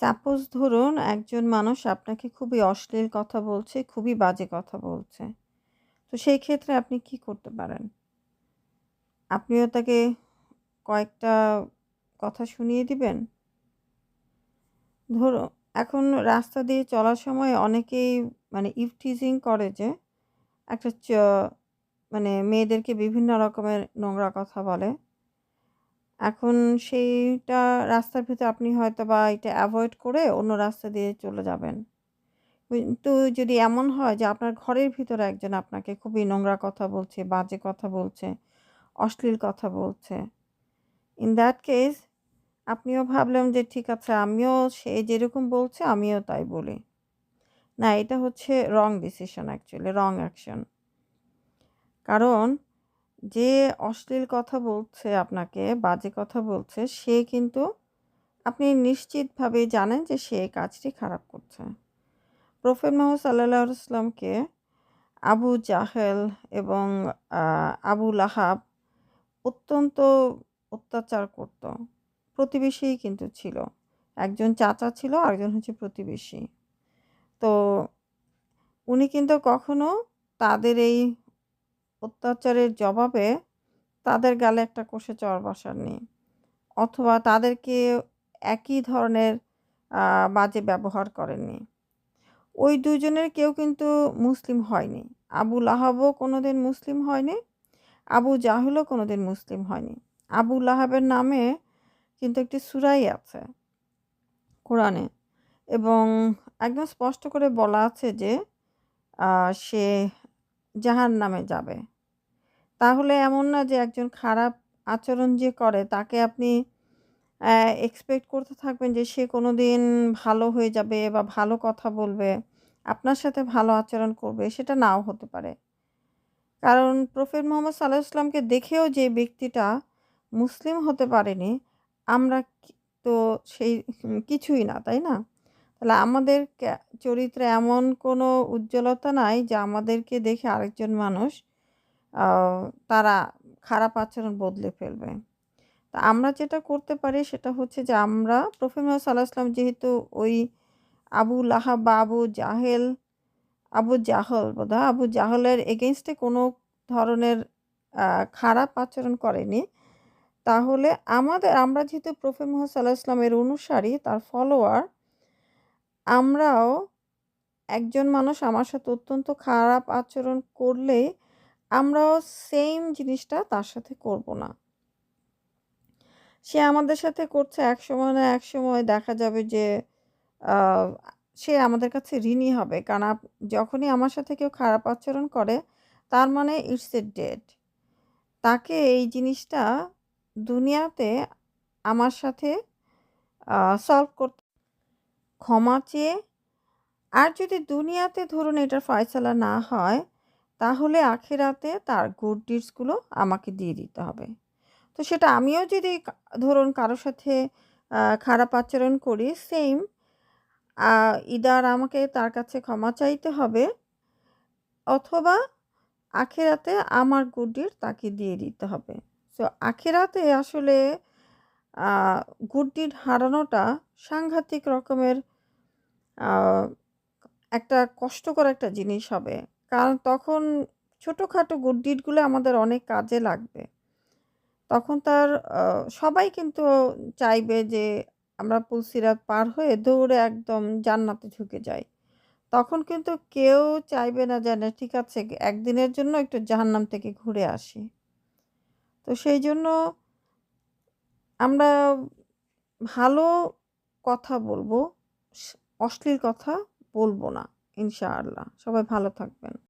Suppose ধরুন একজন মানুষ আপনাকে খুবই অশ্লীল কথা বলছে, খুবই বাজে কথা বলছে। তো সেই ক্ষেত্রে আপনি কি করতে পারেন? আপনিও তাকে কয়েকটা কথা শুনিয়ে দিবেন? ধরুন এখন রাস্তা দিয়ে চলার সময় অনেকেই মানে ইভটিজিং করে যে একটা মানে মেয়েদেরকে বিভিন্ন রকমের নোংরা কথা বলে। এখন সেইটা রাস্তার ভিতরে আপনি হয়তো বা এটা অ্যাভয়েড করে অন্য রাস্তা দিয়ে চলে যাবেন। কিন্তু যদি এমন হয় যে আপনার ঘরের ভিতরে একজন আপনাকে খুবই নোংরা কথা বলছে, বাজে কথা বলছে, অশ্লীল কথা বলছে। ইন দ্যাট কেস আপনিও ভাবলেন যে ঠিক আছে আমিও সে যেরকম বলছে আমিও তাই বলি। না এটা হচ্ছে wrong decision actually, wrong action. কারণ যে অশ্লীল কথা বলছে আপনাকে, বাজে কথা বলছে সে কিন্তু আপনি নিশ্চিতভাবেই জানেন যে সে কাজটি খারাপ করছে। প্রফেট সাল্লাল্লাহু আলাইহি আবু জাহেল এবং আবু লাহাব অত্যন্ত অত্যাচার করত। প্রতিবেশীই কিন্তু ছিল। একজন চাচা ছিল, আরেকজন হচ্ছে প্রতিবেশী। তো উনি কিন্তু কখনো তাদের এই অত্যাচারের জবাবে তাদের গালে একটা কষে চর বসাননি। অথবা তাদেরকে একই ধরনের বাজে ব্যবহার করেননি। ওই দুজনের কেউ কিন্তু মুসলিম হয়নি। আবু লাহাবও কোনোদিন মুসলিম হয়নি। আবু জাহেলও কোনোদিন মুসলিম হয়নি। আবু লাহাবের নামে কিন্তু একটি সুরাই আছে কোরআনে এবং একদম স্পষ্ট করে বলা আছে যে, আ সে জাহান্নামে যাবে। তাহলে এমন না যে একজন খারাপ আচরণ যে করে তাকে আপনি এক্সপেক্ট করতে থাকবেন যে সে কোনো দিন ভালো হয়ে যাবে বা ভালো কথা বলবে, আপনার সাথে ভালো আচরণ করবে সেটা নাও হতে পারে। কারণ প্রফেট মোহাম্মদ সাল্লাল্লাহু আলাইহি ওয়াসাল্লামকে দেখেও যে ব্যক্তিটা মুসলিম হতে পারেনি, আমরা তো সেই কিছুই না, তাই না? তাহলে আমাদের চরিত্রে এমন কোনো উজ্জ্বলতা নাই যে আমাদেরকে দেখে আরেকজন মানুষ তারা খারাপ আচরণ বদলে ফেলবে। তা আমরা যেটা করতে পারি সেটা হচ্ছে যে আমরা মোহাম্মদ সাল্লাল্লাহু যেহেতু ওই আবু লাহা বা আবু জাহেল, আবু জাহল বোধহয় আবু জাহলের এগেইনস্ট এ কোনো ধরনের খারাপ আচরণ করেনি। তাহলে আমাদের আমরা যেহেতু মোহাম্মদ সাল্লাল্লাহু আলাইহি অনুসারী, তার ফলোয়ার, আমরাও একজন মানুষ আমার সাথে অত্যন্ত খারাপ আচরণ করলে আমরাও সেম জিনিসটা তার সাথে করব না। সে আমাদের সাথে করছে এক সময় না এক সময় দেখা যাবে যে সে আমাদের কাছে ঋণী হবে। কারণ যখনই আমার সাথে কেউ খারাপ আচরণ করে, তার মানে ইটস এ ডেড। তাকে এই জিনিসটা দুনিয়াতে আমার সাথে সলভ করতে ক্ষমা চেয়ে আর যদি দুনিয়াতে ধরুন এটার ফয়সালা না হয়, তাহলে আখেরাতে তার গুড ডিডসগুলো আমাকে দিয়ে দিতে হবে। তো সেটা আমিও যদি ধরুন কারোর সাথে খারাপ আচরণ করি সেইম আ ইদার আমাকে তার কাছে ক্ষমা চাইতে হবে অথবা আখেরাতে আমার গুড তাকে দিয়ে দিতে হবে। সো আখেরাতে আসলে গুড হারানোটা সাংঘাতিক রকমের একটা কষ্টকর একটা জিনিস হবে। কারণ তখন ছোটোখাটো গুড ডিডগুলো আমাদের অনেক কাজে লাগবে। তখন তার সবাই কিন্তু চাইবে যে আমরা পুলসিরাত পার হয়ে দৌড়ে একদম জান্নাতে ঢুকে যাই। তখন কিন্তু কেউ চাইবে না যে না ঠিক আছে একদিনের জন্য একটু জাহান্নাম থেকে ঘুরে আসি। তো সেই জন্য আমরা ভালো কথা বলব, অশ্লীল কথা বলব না ইনশাআল্লাহ। সবাই ভালো থাকবেন।